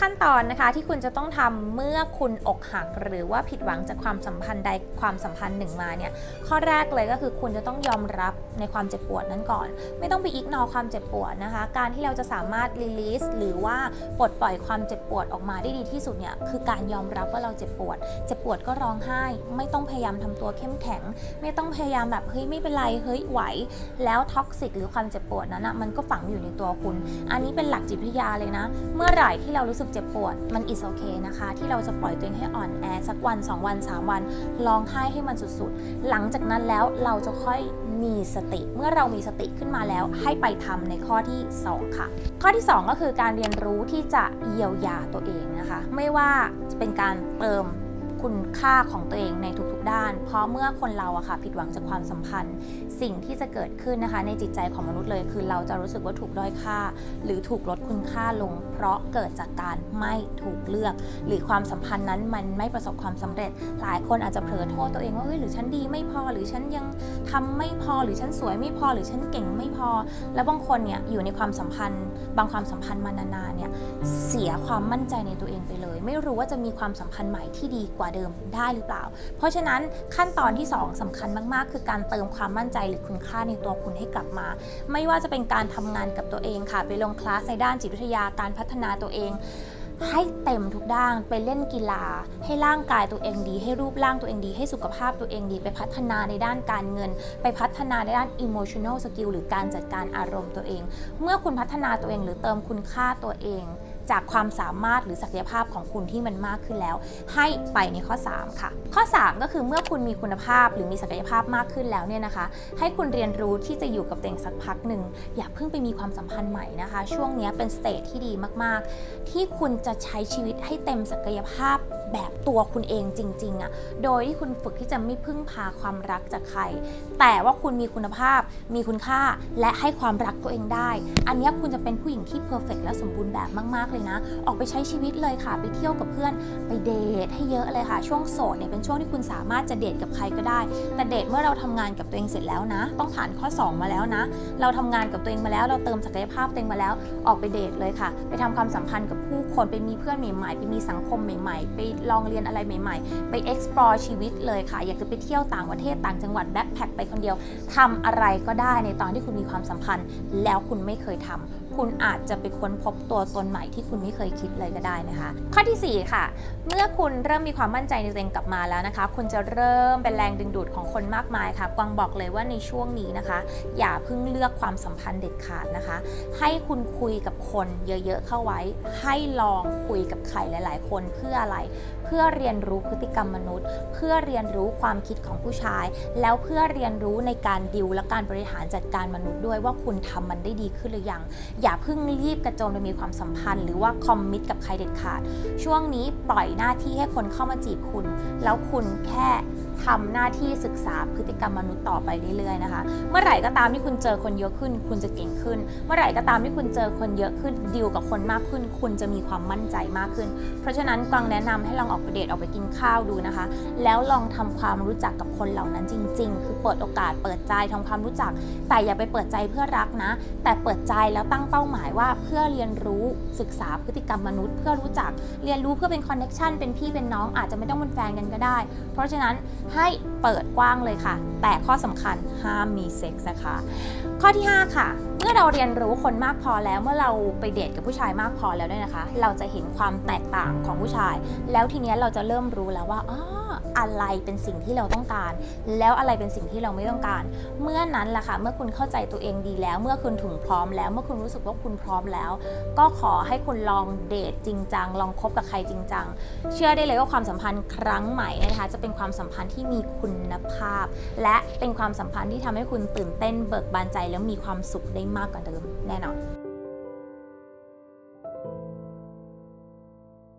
ขั้นตอนนะคะที่คุณจะต้องทำเมื่อคุณอกหัก หรือว่าผิดหวังจากความสัมพันธ์ใดความสัมพันธ์หนึ่งมาเนี่ยข้อแรกเลยก็คือคุณจะต้องยอมรับ ในความเจ็บปวดนั้นก่อน ไม่ต้องไปอิกนอความเจ็บปวดนะคะ การที่เราจะสามารถรีลีสหรือว่าปลดปล่อยความเจ็บปวดออกมาได้ดีที่สุดเนี่ยคือการยอมรับว่าเราเจ็บปวด เจ็บปวดก็ร้องไห้ ไม่ต้องพยายามทำตัวเข้มแข็ง ไม่ต้องพยายามแบบเฮ้ยไม่เป็นไรเฮ้ยไหว แล้วท็อกซิกหรือความเจ็บปวดนั้นนะมันก็ฝังอยู่ในตัวคุณ อันนี้เป็นหลักจิตวิทยาเลยนะ เมื่อไหร่ที่เรารู้สึกเจ็บปวดมันอิสโอเคนะคะ ที่เราจะปล่อยตัวเองให้อ่อนแอสักวัน 2 วัน 3 วันร้องไห้ให้มันสุดๆ หลังจากนั้นแล้วเราจะค่อย มีสติ เมื่อเรามีสติขึ้นมาแล้วให้ไปทำในข้อที่ 2 ค่ะ ข้อที่ 2 ก็คือการเรียนรู้ที่จะเยียวยาตัวเองนะคะ ไม่ว่าจะเป็นการเติม คุณค่าของตัวเองในทุกๆด้าน เพราะเมื่อคนเราอะค่ะผิดหวังจากความสัมพันธ์ สิ่งที่จะเกิดขึ้นนะคะ ในจิตใจของมนุษย์เลย คือเราจะรู้สึกว่าถูกด้อยค่า หรือถูกลดคุณค่าลง เพราะเกิดจากการไม่ถูกเลือก หรือความสัมพันธ์นั้นมันไม่ประสบความสำเร็จ หลายคนอาจจะเผลอโทษตัวเองว่าเฮ้ยหรือฉันดีไม่พอหรือฉันยังทำไม่พอหรือฉันสวยไม่พอหรือฉันเก่งไม่พอ แล้วบางคนเนี่ยอยู่ในความสัมพันธ์ บางความสัมพันธ์มานานๆเนี่ยเสียความมั่นใจในตัวเองไปเลย ไม่รู้ว่าจะมีความสัมพันธ์ใหม่ที่ดีกว่าเดิมได้หรือเปล่า เพราะฉะนั้นขั้นตอนที่ 2สำคัญมาก ๆ คือการเติมความมั่นใจหรือคุณค่าในตัวคุณให้กลับมา ไม่ว่าจะเป็นการทำงานกับตัวเองค่ะ ไปลงคลาสในด้านจิตวิทยาการพัฒนาตัวเองให้เต็มทุกด้านไปเล่นกีฬา ให้ร่างกายตัวเองดี ให้รูปร่างตัวเองดี ให้สุขภาพตัวเองดี ไปพัฒนาในด้านการเงิน ไปพัฒนาในด้าน emotional skill หรือการจัดการอารมณ์ตัวเอง เมื่อคุณพัฒนาตัวเองหรือเติมคุณค่าตัวเอง จากความสามารถหรือศักยภาพของคุณที่มันมากขึ้นแล้ว ให้ไปในข้อ 3 ค่ะ ข้อ 3 ก็คือเมื่อคุณมีคุณภาพหรือมีศักยภาพมากขึ้นแล้วเนี่ยนะคะ ให้คุณเรียนรู้ที่จะอยู่กับตัวเองสักพักหนึ่งอย่าเพิ่งไปมีความสัมพันธ์ใหม่นะคะ ช่วงนี้เป็นสเตจที่ดีมากๆ ที่คุณจะใช้ชีวิตให้เต็มศักยภาพแบบตัวคุณเองจริงๆอะ่ะโดยที่คุณฝึกที่จะไม่พึ่งพาความรักจากใคร แต่ว่าคุณมีคุณภาพ มีคุณค่าและให้ความรักตัวเองได้ อันนี้คุณจะเป็นผู้หญิงที่เพอร์เฟกและสมบูรณ์แบบมากๆเลยนะ ออกไปใช้ชีวิตเลยค่ะ ไปเที่ยวกับเพื่อนไปเดทให้เยอะเลยค่ะ ช่วงโสดเนี่ยเป็นช่วงที่คุณสามารถจะเดทกับใครก็ได้ แต่เดทเมื่อเราทำงานกับตัวเองเสร็จแล้วนะ ต้องผ่านข้อ 2 มาแล้วนะ เราทำงานกับตัวเองมาแล้ว เราเติมศักยภาพตัวเองมาแล้ว ออกไปเดทเลยค่ะ ไปทำความสัมพันธ์กับผู้คนไปมีเพื่อนใหม่ๆไปมีสังคมใหม่ ๆ ไปลองเรียนอะไรใหม่ ๆ ไป explore ชีวิตเลยค่ะ อยากจะไปเที่ยวต่างประเทศต่างจังหวัดแบ็คแพคไปคนเดียวทำอะไรก็ได้ในตอนที่คุณมีความสัมพันธ์ แล้วคุณไม่เคยทำคุณอาจจะไปค้นพบตัวตนใหม่ที่คุณไม่เคยคิดเลยก็ได้นะคะ ข้อทีสี่ 4 ค่ะ เมื่อคุณเริ่มมีความมั่นใจในตัวเองกลับมาแล้วนะคะ คุณจะเริ่มเป็นแรงดึงดูดของคนมากมายค่ะ กวางบอกเลยว่าในช่วงนี้นะคะ อย่าเพิ่งเลือกความสัมพันธ์เด็ดขาดนะคะ ให้คุณคุยกับคนเยอะๆเข้าไว้ ให้ลองคุยกับใครหลาย ๆ คนเพื่ออะไร เพื่อเรียนรู้พฤติกรรมมนุษย์ เพื่อเรียนรู้ความคิดของผู้ชาย แล้วเพื่อเรียนรู้ในการดิวและการบริหารจัดการมนุษย์ด้วยว่าคุณทำมันได้ดีขึ้นหรือยัง อย่าเพิ่งรีบกระโจนไปมีความสัมพันธ์รือว่าคอมมิตกับใครเด็ดขาด ช่วงนี้ปล่อยหน้าที่ให้คนเข้ามาจีบคุณ แล้วคุณแค่ ทำหน้าที่ศึกษาพฤติกรรมมนุษย์ต่อไปเรื่อยๆนะคะ เมื่อไหร่ก็ตามที่คุณเจอคนเยอะขึ้น คุณจะเก่งขึ้น เมื่อไหร่ก็ตามที่คุณเจอคนเยอะขึ้นดิวกับคนมากขึ้น คุณจะมีความมั่นใจมากขึ้น เพราะฉะนั้นกวางแนะนำให้ลองออกไปเดทออกไปกินข้าวดูนะคะ แล้วลองทำความรู้จักกับคนเหล่านั้นจริง ๆ คือเปิดโอกาสเปิดใจทำความรู้จัก แต่อย่าไปเปิดใจเพื่อรักนะ แต่เปิดใจแล้วตั้งเป้าหมายว่าเพื่อเรียนรู้ศึกษาพฤติกรรมมนุษย์ เพื่อรู้จักเรียนรู้เพื่อเป็นคอนเน็ชันเป็นพี่เป็นน้องอาจจะไม่ต้องเป็นแฟนกันก็ได้ เพราะฉะนั้นให้เปิดกว้างเลยค่ะ แต่ข้อสำคัญห้ามมีเซ็กส์นะคะ ข้อที่ 5 ค่ะ เมื่อเราเรียนรู้คนมากพอแล้วเมื่อเราไปเดทกับผู้ชายมากพอแล้วเนี่ยนะคะ เราจะเห็นความแตกต่างของผู้ชาย แล้วทีเนี้ยเราจะเริ่มรู้แล้วว่าอ๋ออะไรเป็นสิ่งที่เราต้องการ แล้วอะไรเป็นสิ่งที่เราไม่ต้องการ เมื่อนั้นแหละค่ะเมื่อคุณเข้าใจตัวเองดีแล้ว เมื่อคุณถึงพร้อมแล้ว เมื่อคุณรู้สึกว่าคุณพร้อมแล้ว ก็ขอให้คุณลองเดทจริงจังลองคบกับใครจริงจังเชื่อได้เลยว่าความสัมพันธ์ครั้งใหม่นะคะ จะเป็นความสัมพันธ์ที่มีคุณภาพ และ เป็นความสัมพันธ์ที่ทำให้คุณตื่นเต้นเบิกบานใจแล้วมีความสุขได้มากกว่าเดิมแน่นอน